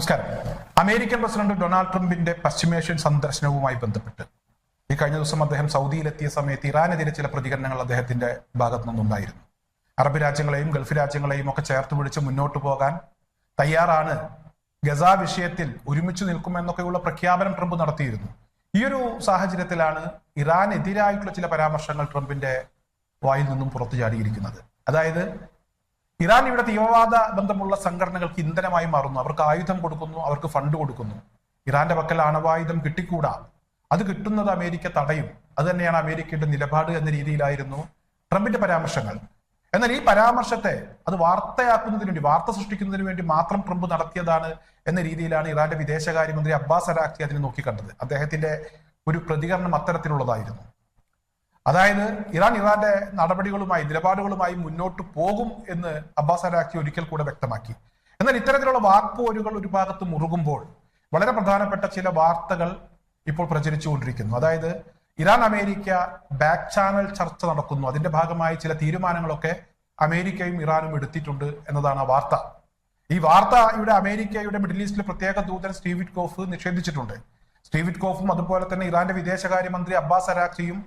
നമസ്കാരം. American president Donald ട്രംപിന്റെ പശ്ചിമേഷ്യൻ സന്ദർശനവുമായി ബന്ധപ്പെട്ട് ഈ കഴിഞ്ഞ ദിവസം അദ്ദേഹം സൗദിയിലെത്തിയ സമയത്ത് ഇറാനെതിരെ ചില പ്രതികരണങ്ങൾ അദ്ദേഹത്തിന്റെ ഭാഗത്തു നിന്നുണ്ടായിരുന്നു അറബ് രാജ്യങ്ങളെയും ഗൾഫ് രാജ്യങ്ങളെയും ഒക്കെ ചേർത്ത് പിടിച്ച് മുന്നോട്ട് പോകാൻ തയ്യാറാണ്. ഗസ വിഷയത്തിൽ ഒരുമിച്ച് നിൽക്കുമെന്നൊക്കെയുള്ള പ്രഖ്യാപനം ട്രംപ് നടത്തിയിരുന്നു. ഈ ഒരു സാഹചര്യത്തിലാണ് ഇറാനെതിരായിട്ടുള്ള ചില പരാമർശങ്ങൾ ട്രംപിന്റെ വായിൽ നിന്നും പുറത്തു ചാടിയിരിക്കുന്നത്. അതായത് ഇറാൻ ഇവിടെ തീവ്രവാദ ബന്ധമുള്ള സംഘടനകൾക്ക് ഇന്ധനമായി മാറുന്നു. അവർക്ക് ആയുധം കൊടുക്കുന്നു അവർക്ക് ഫണ്ട് കൊടുക്കുന്നു. ഇറാന്റെ പക്കൽ ആണവായുധം കിട്ടിക്കൂടാ? അത് കിട്ടുന്നത് അമേരിക്ക തടയും. അത് തന്നെയാണ് അമേരിക്കയുടെ നിലപാട് എന്ന രീതിയിലായിരുന്നു ട്രംപിന്റെ പരാമർശങ്ങൾ. എന്നാൽ ഈ പരാമർശത്തെ അത് വാർത്തയാക്കുന്നതിന് വേണ്ടി വാർത്ത സൃഷ്ടിക്കുന്നതിന് വേണ്ടി മാത്രം ട്രംപ് നടത്തിയതാണ് എന്ന രീതിയിലാണ് ഇറാന്റെ വിദേശകാര്യമന്ത്രി അബ്ബാസ് അരാഖി അതിനെ നോക്കിക്കണ്ടത്. അദ്ദേഹത്തിന്റെ ഒരു പ്രതികരണം അത്തരത്തിലുള്ളതായിരുന്നു. അതായത് ഇറാൻ ഇറാന്റെ നടപടികളുമായി നിലപാടുകളുമായി മുന്നോട്ട് പോകും എന്ന് അബ്ബാസ് അരാഖി ഒരിക്കൽ കൂടെ വ്യക്തമാക്കി. എന്നാൽ ഇത്തരത്തിലുള്ള വാക്പോരുകൾ ഒരു ഭാഗത്ത് മുറുകുമ്പോൾ വളരെ പ്രധാനപ്പെട്ട ചില വാർത്തകൾ ഇപ്പോൾ പ്രചരിച്ചുകൊണ്ടിരിക്കുന്നു. അതായത് ഇറാൻ അമേരിക്ക ബാക്ക് ചാനൽ ചർച്ച നടക്കുന്നു. അതിന്റെ ഭാഗമായി ചില തീരുമാനങ്ങളൊക്കെ അമേരിക്കയും ഇറാനും എടുത്തിട്ടുണ്ട് എന്നതാണ് ആ വാർത്ത. ഈ വാർത്ത ഇവിടെ അമേരിക്കയുടെ മിഡിൽ ഈസ്റ്റിലെ പ്രത്യേക ദൂതൻ സ്റ്റീവിറ്റ് കോഫ് നിഷേധിച്ചിട്ടുണ്ട്. സ്റ്റീവിറ്റ് കോഫും അതുപോലെ തന്നെ ഇറാന്റെ വിദേശകാര്യമന്ത്രി അബ്ബാസ് അരാഖിയും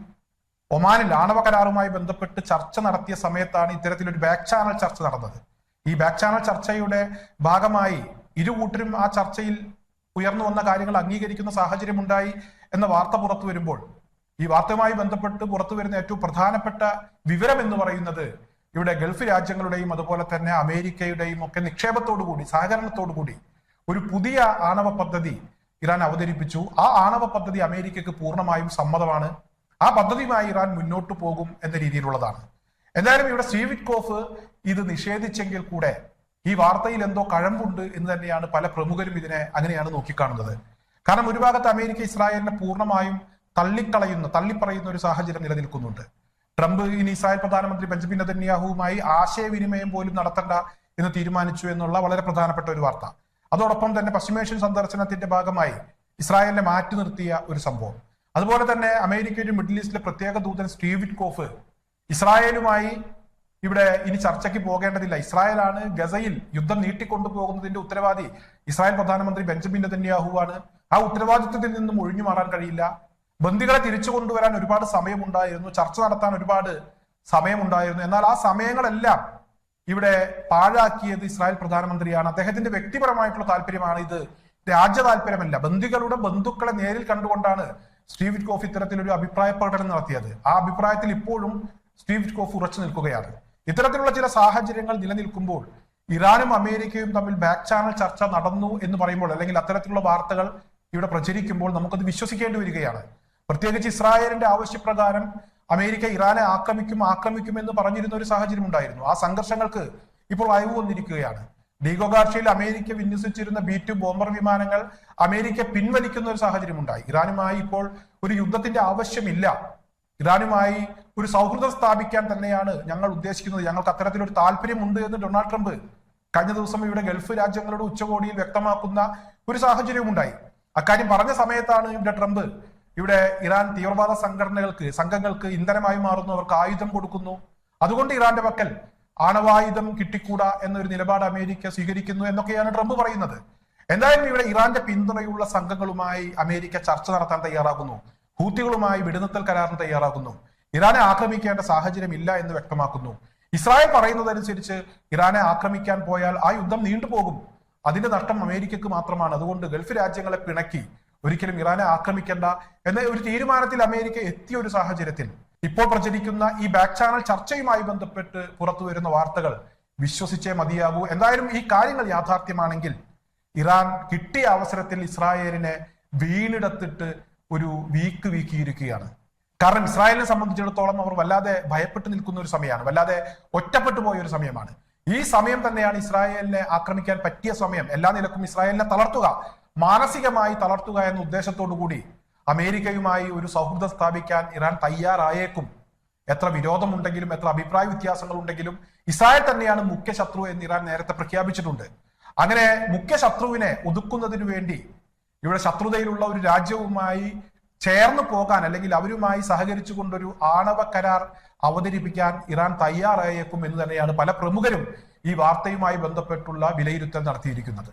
ഒമാനിൽ ആണവ കരാറുമായി ബന്ധപ്പെട്ട് ചർച്ച നടത്തിയ സമയത്താണ് ഇത്തരത്തിലൊരു ബാക്ക് ചാനൽ ചർച്ച നടന്നത്. ഈ ബാക്ക് ചാനൽ ചർച്ചയുടെ ഭാഗമായി ഇരു കൂട്ടരും ആ ചർച്ചയിൽ ഉയർന്നു വന്ന കാര്യങ്ങൾ അംഗീകരിക്കുന്ന സാഹചര്യം ഉണ്ടായി എന്ന വാർത്ത പുറത്തു വരുമ്പോൾ ഈ വാർത്തയുമായി ബന്ധപ്പെട്ട് പുറത്തു വരുന്ന ഏറ്റവും പ്രധാനപ്പെട്ട വിവരം എന്ന് പറയുന്നത് ഇവിടെ ഗൾഫ് രാജ്യങ്ങളുടെയും അതുപോലെ തന്നെ അമേരിക്കയുടെയും ഒക്കെ നിക്ഷേപത്തോടു കൂടി സഹകരണത്തോടു കൂടി ഒരു പുതിയ ആണവ പദ്ധതി ഇറാൻ അവതരിപ്പിച്ചു. ആ ആണവ പദ്ധതി അമേരിക്കക്ക് പൂർണമായും സമ്മതമാണ്. ആ പദ്ധതിയുമായി ഇറാൻ മുന്നോട്ട് പോകും എന്ന രീതിയിലുള്ളതാണ്. എന്തായാലും ഇവിടെ സ്റ്റീവിക് കോഫ് ഇത് നിഷേധിച്ചെങ്കിൽ കൂടെ ഈ വാർത്തയിൽ എന്തോ കഴമ്പുണ്ട് എന്ന് തന്നെയാണ് പല പ്രമുഖരും ഇതിനെ അങ്ങനെയാണ് നോക്കിക്കാണുന്നത്. കാരണം ഒരു ഭാഗത്ത് അമേരിക്ക ഇസ്രായേലിനെ പൂർണമായും തള്ളിക്കളയുന്ന തള്ളിപ്പറയുന്ന ഒരു സാഹചര്യം നിലനിൽക്കുന്നുണ്ട്. ട്രംപ് ഇനി ഇസ്രായേൽ പ്രധാനമന്ത്രി ബെഞ്ചമിൻ നെതന്യാഹുവുമായി ആശയവിനിമയം പോലും നടത്തണ്ട എന്ന് തീരുമാനിച്ചു എന്നുള്ള വളരെ പ്രധാനപ്പെട്ട ഒരു വാർത്ത. അതോടൊപ്പം തന്നെ പശ്ചിമേഷ്യൻ സന്ദർശനത്തിന്റെ ഭാഗമായി ഇസ്രായേലിനെ മാറ്റി നിർത്തിയ ഒരു സംഭവം. അതുപോലെ തന്നെ അമേരിക്കയുടെ മിഡിൽ ഈസ്റ്റിലെ പ്രത്യേക ദൂതൻ സ്റ്റീവ് കോഫ് ഇസ്രായേലുമായി ഇവിടെ ഇനി ചർച്ചയ്ക്ക് പോകേണ്ടതില്ല. ഇസ്രായേലാണ് ഗസയിൽ യുദ്ധം നീട്ടിക്കൊണ്ടുപോകുന്നതിന്റെ ഉത്തരവാദി. ഇസ്രായേൽ പ്രധാനമന്ത്രി ബെഞ്ചമിൻ നെതന്യാഹുവാണ്. ആ ഉത്തരവാദിത്വത്തിൽ നിന്നും ഒഴിഞ്ഞു മാറാൻ കഴിയില്ല. ബന്ദികളെ തിരിച്ചു കൊണ്ടുവരാൻ ഒരുപാട് സമയമുണ്ടായിരുന്നു. ചർച്ച നടത്താൻ ഒരുപാട് സമയമുണ്ടായിരുന്നു. എന്നാൽ ആ സമയങ്ങളെല്ലാം ഇവിടെ പാഴാക്കിയത് ഇസ്രായേൽ പ്രധാനമന്ത്രിയാണ്. അദ്ദേഹത്തിന്റെ വ്യക്തിപരമായിട്ടുള്ള താല്പര്യമാണ് ഇത്. രാജ്യ താല്പര്യമല്ല ബന്ദികളുടെ ബന്ധുക്കളെ നേരിൽ കണ്ടുകൊണ്ടാണ് സ്റ്റീവിറ്റ് കോഫ് ഇത്തരത്തിലൊരു അഭിപ്രായ പ്രകടനം നടത്തിയത്. ആ അഭിപ്രായത്തിൽ ഇപ്പോഴും സ്റ്റീവിറ്റ് കോഫ് ഉറച്ചു നിൽക്കുകയാണ്. ഇത്തരത്തിലുള്ള ചില സാഹചര്യങ്ങൾ നിലനിൽക്കുമ്പോൾ ഇറാനും അമേരിക്കയും തമ്മിൽ ബാക്ക് ചാനൽ ചർച്ച നടന്നു എന്ന് പറയുമ്പോൾ അല്ലെങ്കിൽ അത്തരത്തിലുള്ള വാർത്തകൾ ഇവിടെ പ്രചരിക്കുമ്പോൾ നമുക്കത് വിശ്വസിക്കേണ്ടി വരികയാണ്. പ്രത്യേകിച്ച് ഇസ്രായേലിന്റെ ആവശ്യപ്രകാരം അമേരിക്ക ഇറാനെ ആക്രമിക്കും ആക്രമിക്കും എന്ന് പറഞ്ഞിരുന്ന ഒരു സാഹചര്യം ഉണ്ടായിരുന്നു. ആ സംഘർഷങ്ങൾക്ക് ഇപ്പോൾ അയവ് വന്നിരിക്കുകയാണ് ഡീഗോ അമേരിക്ക വിന്യസിച്ചിരുന്ന ബി ടു ബോംബർ വിമാനങ്ങൾ അമേരിക്ക പിൻവലിക്കുന്ന ഒരു സാഹചര്യം ഉണ്ടായി ഇറാനുമായി ഇപ്പോൾ ഒരു യുദ്ധത്തിന്റെ ആവശ്യമില്ല. ഇറാനുമായി ഒരു സൗഹൃദം സ്ഥാപിക്കാൻ തന്നെയാണ് ഞങ്ങൾ ഉദ്ദേശിക്കുന്നത്. ഞങ്ങൾക്ക് അത്തരത്തിലൊരു താല്പര്യമുണ്ട് എന്ന് ഡൊണാൾഡ് ട്രംപ് കഴിഞ്ഞ ദിവസം ഇവിടെ ഗൾഫ് രാജ്യങ്ങളുടെ ഉച്ചകോടിയിൽ വ്യക്തമാക്കുന്ന ഒരു സാഹചര്യവും ഉണ്ടായി അക്കാര്യം പറഞ്ഞ സമയത്താണ് ഇവിടെ ട്രംപ് ഇവിടെ ഇറാൻ തീവ്രവാദ സംഘടനകൾക്ക് സംഘങ്ങൾക്ക് ഇന്ധനമായി മാറുന്നു. അവർക്ക് ആയുധം കൊടുക്കുന്നു. അതുകൊണ്ട് ഇറാന്റെ പക്കൽ ആണവായുധം കിട്ടിക്കൂടാ എന്നൊരു നിലപാട് അമേരിക്ക സ്വീകരിക്കുന്നു എന്നൊക്കെയാണ് ട്രംപ് പറയുന്നത്. എന്തായാലും ഇവിടെ ഇറാന്റെ പിന്തുണയുള്ള സംഘങ്ങളുമായി അമേരിക്ക ചർച്ച നടത്താൻ തയ്യാറാകുന്നു. ഹൂത്തികളുമായി വെടിനിർത്തൽ കരാറിന് തയ്യാറാകുന്നു. ഇറാനെ ആക്രമിക്കേണ്ട സാഹചര്യം ഇല്ല എന്ന് വ്യക്തമാക്കുന്നു. ഇസ്രായേൽ പറയുന്നതനുസരിച്ച് ഇറാനെ ആക്രമിക്കാൻ പോയാൽ ആ യുദ്ധം നീണ്ടുപോകും അതിന്റെ നഷ്ടം അമേരിക്കക്ക് മാത്രമാണ്. അതുകൊണ്ട് ഗൾഫ് രാജ്യങ്ങളെ പിണക്കി ഒരിക്കലും ഇറാനെ ആക്രമിക്കേണ്ട എന്ന ഒരു തീരുമാനത്തിൽ അമേരിക്ക എത്തിയ ഒരു സാഹചര്യത്തിൽ ഇപ്പോൾ പ്രചരിക്കുന്ന ഈ ബാക്ക് ചാനൽ ചർച്ചയുമായി ബന്ധപ്പെട്ട് പുറത്തു വരുന്ന വാർത്തകൾ വിശ്വസിച്ചേ മതിയാകൂ. എന്തായാലും ഈ കാര്യങ്ങൾ യാഥാർത്ഥ്യമാണെങ്കിൽ ഇറാൻ കിട്ടിയ അവസരത്തിൽ ഇസ്രായേലിനെ വീണിടത്തിട്ട് ഒരു വീക്ക് വീക്കിയിരിക്കുകയാണ്. കാരണം ഇസ്രായേലിനെ സംബന്ധിച്ചിടത്തോളം അവർ വല്ലാതെ ഭയപ്പെട്ട് നിൽക്കുന്ന ഒരു സമയമാണ്. വല്ലാതെ ഒറ്റപ്പെട്ടു പോയ ഒരു സമയമാണ്. ഈ സമയം തന്നെയാണ് ഇസ്രായേലിനെ ആക്രമിക്കാൻ പറ്റിയ സമയം. എല്ലാ നിലക്കും ഇസ്രായേലിനെ തളർത്തുക മാനസികമായി തളർത്തുക എന്ന ഉദ്ദേശത്തോടു കൂടി അമേരിക്കയുമായി ഒരു സൗഹൃദം സ്ഥാപിക്കാൻ ഇറാൻ തയ്യാറായേക്കും. എത്ര വിരോധമുണ്ടെങ്കിലും എത്ര അഭിപ്രായ വ്യത്യാസങ്ങൾ ഉണ്ടെങ്കിലും ഇസ്രായേൽ തന്നെയാണ് മുഖ്യ ശത്രു എന്ന് ഇറാൻ നേരത്തെ പ്രഖ്യാപിച്ചിട്ടുണ്ട്. അങ്ങനെ മുഖ്യ ശത്രുവിനെ ഒതുക്കുന്നതിനു വേണ്ടി ഇവിടെ ശത്രുതയിലുള്ള ഒരു രാജ്യവുമായി ചേർന്നു പോകാൻ അല്ലെങ്കിൽ അവരുമായി സഹകരിച്ചുകൊണ്ടൊരു ആണവ കരാർ അവതരിപ്പിക്കാൻ ഇറാൻ തയ്യാറായേക്കും എന്ന് തന്നെയാണ് പല പ്രമുഖരും ഈ വാർത്തയുമായി ബന്ധപ്പെട്ടുള്ള വിലയിരുത്തൽ നടത്തിയിരിക്കുന്നത്.